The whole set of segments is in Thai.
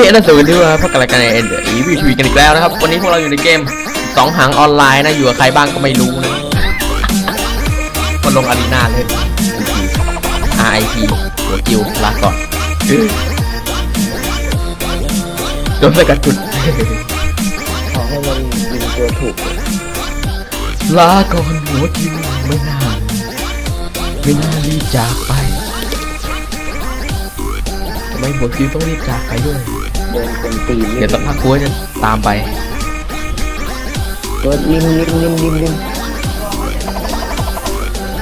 เคนะสวัสดีครับพบกับรายการเอ็นอีวีทีกันอีกแล้วนะครับ วันนี้พวกเราอยู่ในเกมสองหางออนไลน์นะ อยู่กับใครบ้างก็ไม่รู้นะคนลงอารีนาเลย RIP หัวกิวลาก่อนโดนสกัดจุด ขอให้มันยิงตัวถูก ลาก่อนหัวกิวไม่น่าไม่น่ารีบจากไปทำไมหัวกิวต้องรีบจากไปด้วยเดินเป็นตีนเดี๋ยวสักพักกูจะตามไปตัวริมริมริมริมริม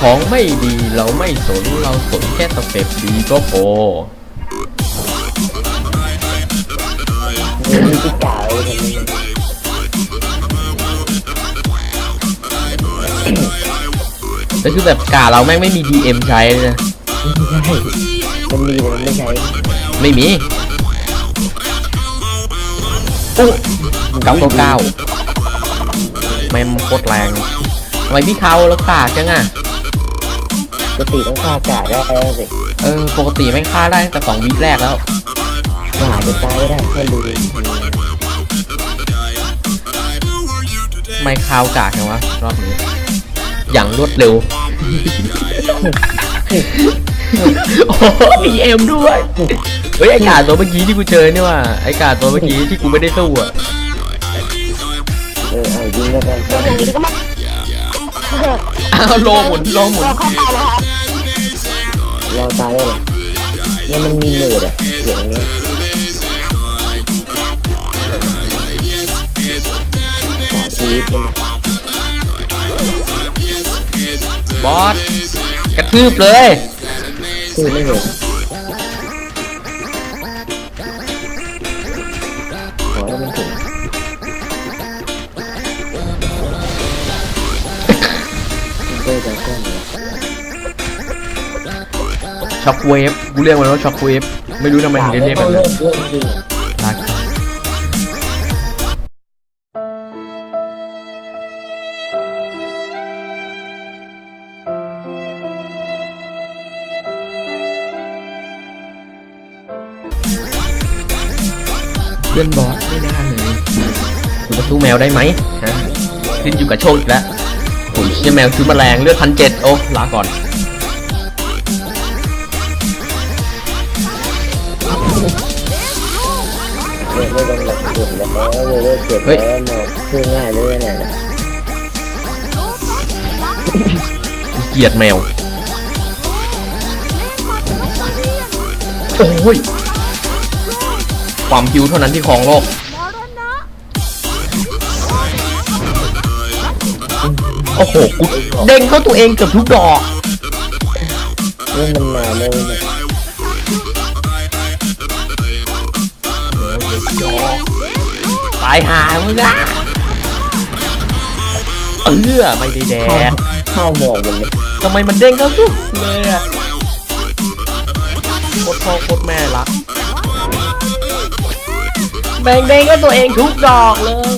ของไม่ดีเราไม่สนเราสนแค่สเต็ปดีก็พอเดินที่กาวเลยทำไมแต่คือแบบกาเราแม่งไม่มี DM ใช้เลยนะมันมีแต่มันไม่ใช้ไม่มี อู้เก้าเก้าเก้าแม่งโคตรแรงทำไมพี่เขาแล้วกาดจังอะปกติต้องฆ่ากาได้แล้วสิเออปกติแม่งฆ่าได้ตั้งแต่สองวิแรกแล้วกาจะตายไม่ได้แค่ดูไม่คาวกากจังวะรอบนี้ อย่างรวดเร็ว มีเอ็มด้วย เฮ้ยไอ้กาตัวเมื่อกี้ที่กูเจอนี่ว่าไอ้กาตัวเมื่อกี้ที่กูไม่ได้สู้อะเออเอายิงแล้วกันอ้าวโลหมุนโลหมุนรอตายได้เลยเนี่ยมันมีเนืดอะเสียงเนี้ยกาชีวิตมันบอสกระทืบเลย คือไม่เห็นขอให้มันถึงเจอจากอนเลยช็อคเวฟกูเรียกมันว่าช็อคเวฟไม่รู้ทำไมถึงได้เรียกมันเริ่มเริ่มจ พื่อนบอสไม่น่าเลยกูจะสู้แมวได้ไหมฮะขึ้นอยู่กับโชคอีกแล้วโอ้ยเชี่ยแมวซื้อแมลงเลือดพันเจ็ดโอ้ลาก่อนเริ่มไม่ต้องหลับสุดแล้วเริ่มเจ็บแล้วหมดคือง่ายเลยเนี่ยนะเกลียดแมว โอ้ย ความคิวเท่านั้นที่ครองโลกโอ้โหกูเด้งเข้าตัวเองเกือบทุกดอกเรื่องมันมาเลยเนี่ยตายหามึงอะเออไม่ได้แดกข้าวหมอกมันเนี่ยทำไมมันเด้งเข้าทุกเลยอะโคตรพ่อโคตรแม่รักแบ่งเด้งก็ตัวเองทุกดอกเลย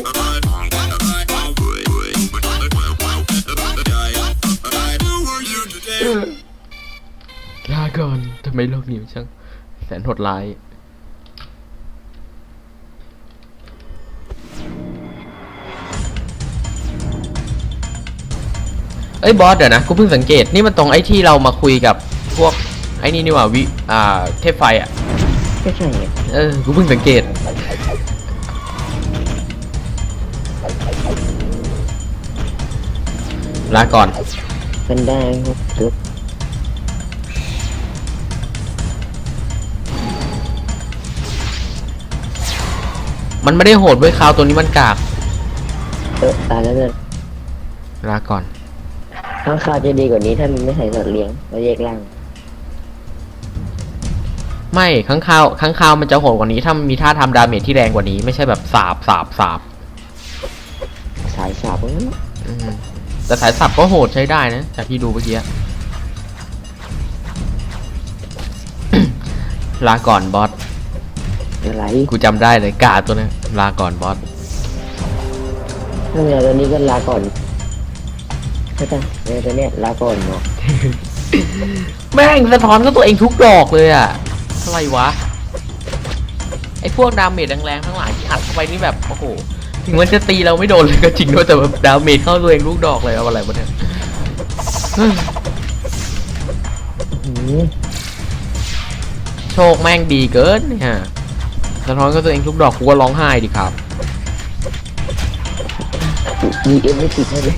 ลาก่อนทำไมโลกนี้มันช่างแสนโหดร้าย เอ้ยบอสเดี๋ยวนะกูเพิ่งสังเกตนี่มันตรงไอ้ที่เรามาคุยกับพวกไอ้นี่นี่หว่าวิ อ่า เทพไฟอะ ก็ใช่ไงเออ กูเพิ่งสังเกต ลาก่อนกันได้ครับตึ๊บมันไม่ได้โหดเว้ยคราวตัวนี้มันกากเออตายแล้วเนี่ยลาก่อน ข้างคาวจะดีกว่านี้ถ้ามันไม่ใส่สัตว์เลี้ยงแล้วแยกล่างไม่ข้างคาวข้างคาวมันจะโหดกว่านี้ถ้ามันมีท่าทำดาเมจที่แรงกว่านี้ ไม่ใช่แบบสาบสาบสาบสายสาบนั้นอืม แต่สายสับก็โหดใช้ได้นะจากที่ดูเมื่อกี้ลาก่อนบอสอะไรกูจำได้เลยกาตัวนี้ลาก่อนบอสถ้าเมียตัวนี้ก็ลาก่อนเข้าใจเมียตัวเนี้ยลาก่อนเนาะแม่งสะท้อนก็ตัวเองทุกดอกเลยอะอะไรวะไอ้พวกดาเมจแรงๆทั้งหลายที่อัดเข้าไปนี่แบบโอ้โห ถึงมันจะตีเราไม่โดนเลยก็จริงด้วยแต่แบบดาเมจเข้าตัวเองลูกดอกเลยเอาอะไรวะเนี่ยเฮ้ยหืมโชคแม่งดีเกินเนี่ยสะท้อนก็ตัวเองลูกดอกกูก็ร้องไห้ดิครับมีเอ็มไม่ติดให้เลย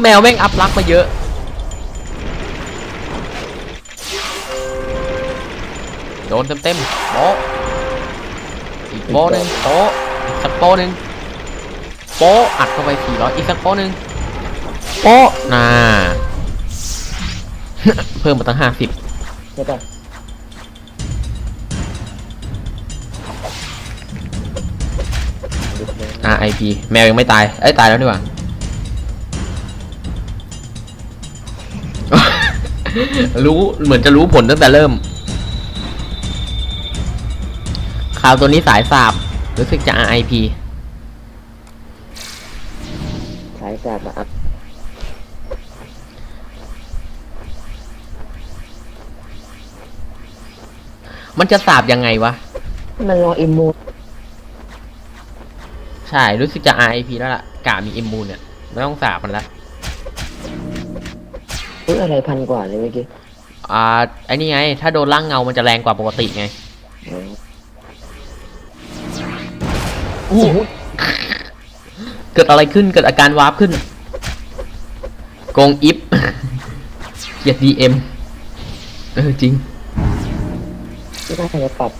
แมวแม่งอัพรักมาเยอะโดนเต็มๆโป๊ะอีกโป๊ะหนึ่งโป๊ะอีก สักโป๊ะหนึ่งโป๊ะอัดเข้าไปสี่ร้อยอีกสักโป๊ะหนึ่งโป๊ะน่าเพิ่มมาตั้งห้าสิบใช่ปะ RIP แมวยังไม่ตาย เอ้ย ตายแล้วนี่หว่ารู้เหมือนจะรู้ผลตั้งแต่เริ่มข่าวตัวนี้สายสาบ รู้สึกจะ RIP สายสาบมาอัพมันจะสาบยังไงวะ มันรอเอ็มโมใช่ รู้สึกจะ RIP แล้วล่ะ กามีอิมมูนเนี่ย ไม่ต้องสาบมันละเฮ้ยอะไรพันกว่าเลยเมื่อกี้ อ่าไอ้นี่ไง ถ้าโดนร่างเงา มันจะแรงกว่าปกติไงโอ้โหเกิดอะไรขึ้นเกิดอาการวาร์ปขึ้นโกงอิฟเกลียดดีเอ็มเออจริงไม่น่าจะปรับ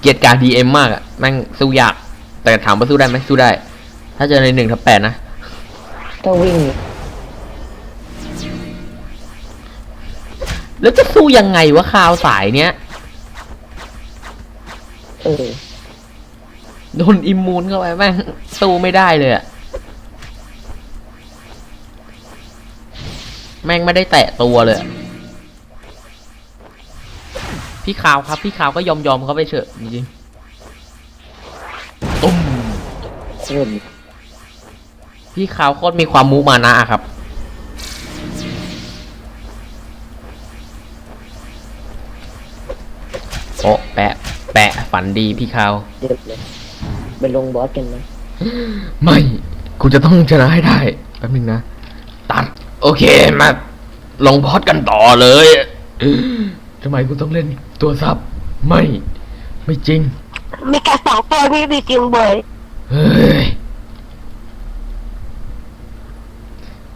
เกลียดการดีเอ็มมากอะแม่งสู้ยาก แต่ถามว่าสู้ได้ไหมสู้ได้ ถ้าเจอในหนึ่งทับแปดนะถ้าวิ่ง แล้วจะสู้ยังไงวะคราวสายเนี้ยเออโดนอิมมูนเข้าไปแม่งสู้ไม่ได้เลยอะแม่งไม่ได้แตะตัวเลยอะพี่ขาวครับพี่ขาวก็ยอมยอมๆเขาไปเถอะจริงๆตุ้มโคตรพี่ขาวโคตรมีความมุมานะอะครับโอะแปะแปะ ฝันดีพี่ขาวเจ็บเลยไปลงบอสกันไหมไม่ กูจะต้องชนะให้ได้ แป๊บนึงนะ ตัด โอเค มา ลงพอดกันต่อเลยทำไมกูต้องเล่นตัวซับ ไม่ ไม่จริง มีการสองตัวพี่มีจริงเบยเฮ้ย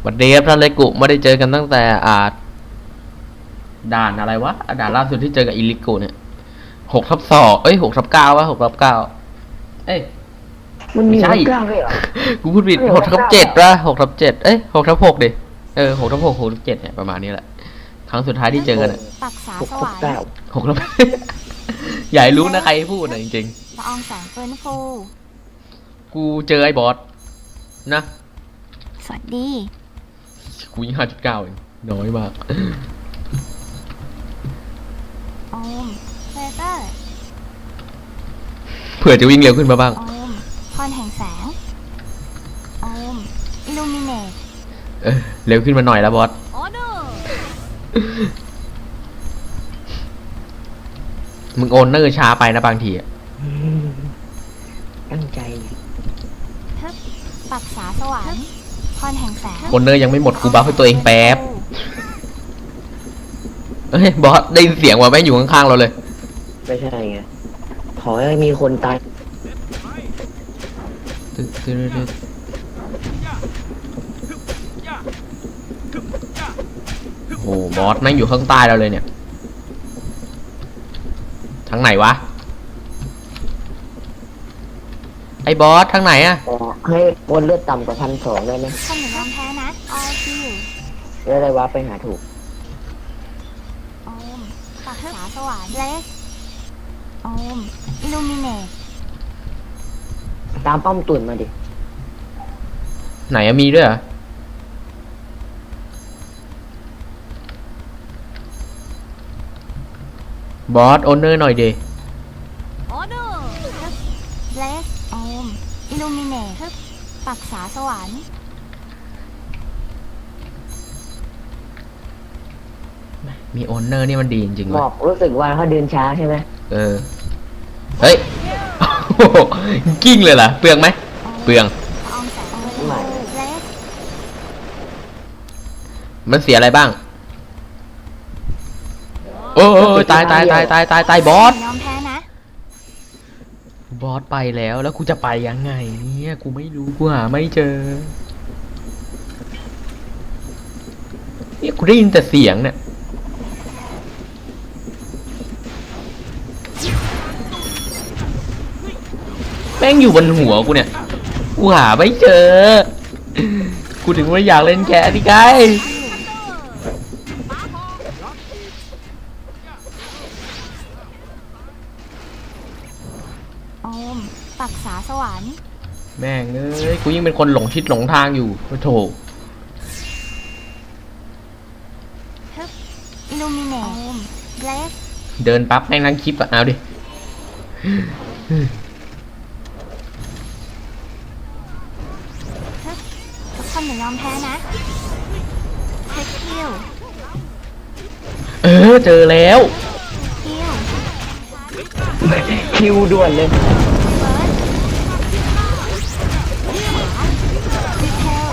วันเดฟท่านเลกุไม่ได้เจอกันตั้งแต่อ่าด่านอะไรวะอะด่านล่าสุดที่เจอกับอิลิกุเนี่ย หกทับสองเอ้ยหกทับเก้าวะหกทับเก้าเอ้ย มันมีไม่ใช่หัวกล้าด้วยเหรอ กูพูดผิดเออหกทับหกทับเจ็ดเก้าปะหกทับเจ็ดเอ้ยหกทับหกดิเออหกทับหกหกทับเจ็ดเนี่ยประมาณนี้แหละครั้งสุดท้ายที่เจอกันอะปักษาหกสหวากยเก้าหกทับ อย่าให้รู้นะใครพูดนะจริงละอองแสงเฟิร์นฟูๆ กูเจอไอ้บอสนะ สวัสดี กูยังห้าจุดเก้าเองน้อยมาก โอม เฟเตอร์เผื่อจะวิ่งเร็วขึ้นมาบ้าง โอมพรแห่งแสงโอมอิลูมิเนตเออเร็วขึ้นมาหน่อยแล้วบอสโอโดมึงโอนเนอร์ช้าไปนะบางทีอะอืมตั้งใจฮึบปักษาสวรรค์พรแห่งแสงโอนเนอร์ยังไม่หมดกูบัฟให้ตัวเองแป๊บ เอ้ยบอสได้ยินเสียงว่าแม่งอยู่ข้างๆเราเลย ไม่ใช่ไงขอให้มีคนตายโอ้โหบอสแม่งอยู่ข้างใต้เราเลยเนี่ยทางไหนวะ ไอ้บอสทางไหนอะขอให้คนเลือดต่ำกว่าพันสองได้ไหมคนหนึ่งยอมแพ้นะออคิวแล้วได้วับไปหาถูกโอมปักษาสวรรค์เลสโอมอิลูมิเนตตามป้อมตุ่นมาดิ ไหนอะมีด้วยเหรอบอสโอนเนอร์หน่อยเดโอโดเลสโอมอิลูมิเนตปักษาสวรรค์มีโอนเนอร์นี่มันดีจริงๆหมเว้ยอกรู้สึกว่าเขาเดินช้าใช่ไหม เออ เฮ้ยโอ้โหกิ้งเลยเหรอเปลืองไหม เปลืองมันเสียอะไรบ้าง โอ้โอ้โอ้ตายตายตายตายตายตายบอส ยอมแพ้นะบอสไปแล้วแล้วกูจะไปยังไงเนี่ยกูไม่รู้กูหาไม่เจอเนี่ยกูได้ยินแต่เสียงเนี่ย แม่งอยู่บนหัวกูเนี่ยกูหาไม่เจอ กูถึงว่าอยากเล่นแกะดิไกโอมปักษาสวรรค์แม่งเอ้ยกูยิ่งเป็นคนหลงทิศหลงทางอยู่โอ้โถอิลูมิเนตโอมเลส เดินปั๊บแม่งนั่งคลิปอะเอาดิ ทุกค นอย่ายอมแพ้นะเทคคิวเออ เจอแล้วคิวคิวด่วนเลยเฟิร์สดีเทล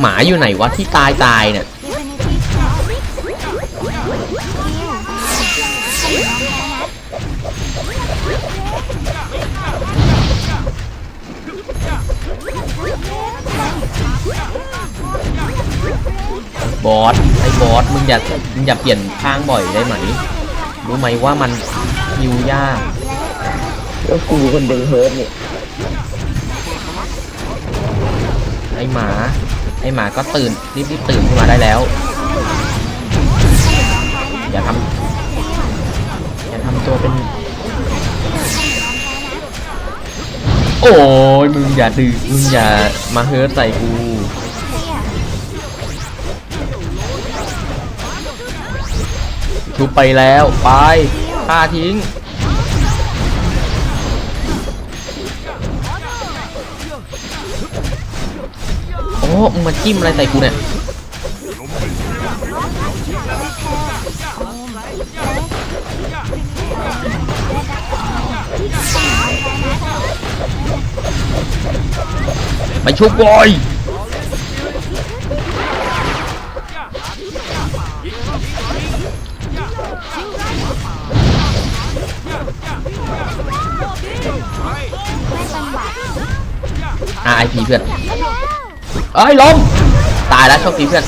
หมาอยู่ไหนวะที่ตายตายเนี่ย บอสไอ้บอสมึงอย่ามึงอย่าเปลี่ยนข้างบ่อยได้ไหมรู้ไหมว่ามันยิวยากแล้วกูคนดึงเฮิร์ตเนี่ยไอ้หมา ไอ้หมาก็ตื่นรีบๆตื่นขึ้นมาได้แล้ว อย่าทำอย่าทำตัวเป็น โอ้ยมึงอย่าดื้อมึงอย่ามาเฮิร์ตใส่กู ทุบไปแล้วไปฆ่าทิ้งโอ้มึงมาจิ้มอะไรใส่กูเนี่ยไปชุบโวยอะ ไอพีเพื่อนเอ้ยล้มตายแล้วโชคดีเพื่อน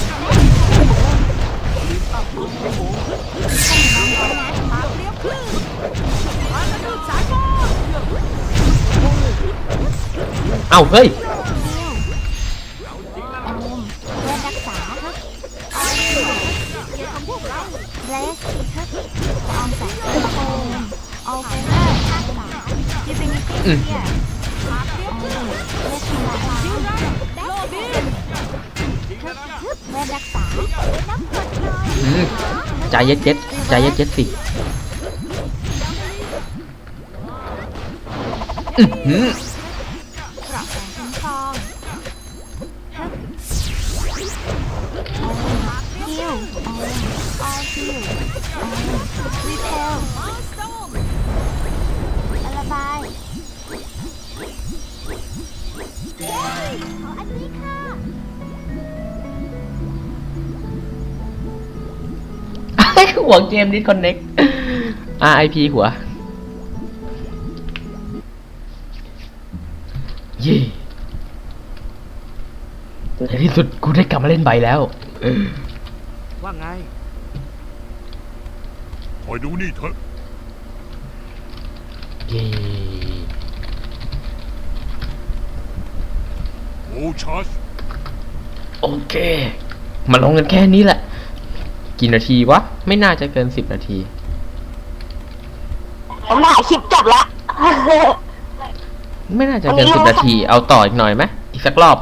เอ้าเฮ้ยโอม ใจเย็ดเย็ดใจ หัวเกมดิสคอนเน็ก RIP หัว เย่ในที่สุดกูได้กลับมาเล่นใบแล้ว ว่าไง คอยดูนี่เถอะเย่โอ้ชัสโอเค มาลงกันแค่นี้แหละ กี่นาทีวะ ไม่น่าจะเกินสิบนาที ผมถ่ายคลิปจบแล้วไม่น่าจะเกินสิบนาที เอาต่ออีกหน่อยไหมอีกสักรอบ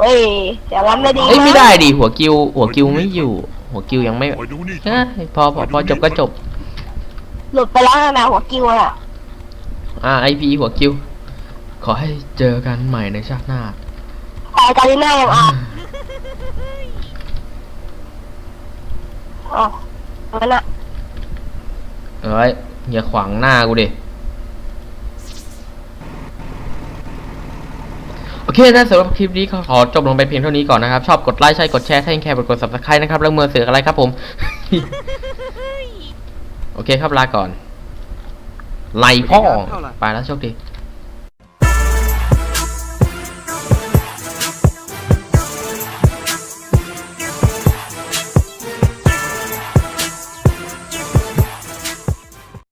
เฮ้ยเดี๋ยวรับไม่ดีเอ้ยนะไม่ได้ดิหัวกิว หัวกิวไม่อยู่ หัวกิวยังไม่คอยดูนี่เถเอ้อะยพอพอพอจบก็จบ หลุดไปแล้วนะหัวกิ้วอะ อ่าไอพีหัวกิว ขอให้เจอกันใหม่ในชาติหน้า ไปกาลิน่ายังอะ ออ๋องั้นอะเอ้ยอย่าขวางหน้ากูดิโอเคนะสำหรับคลิปนี้ขอจบลงไปเพียงเท่านี้ก่อนนะครับ ชอบกดไลค์ใช่กดแชร์ถ้ายังแคร์กด subscribe นะครับ แล้วเมื่อเสือกอะไรครับผม โอเคครับลาก่อน ไล่พ่อ ไปแล้วโชคดี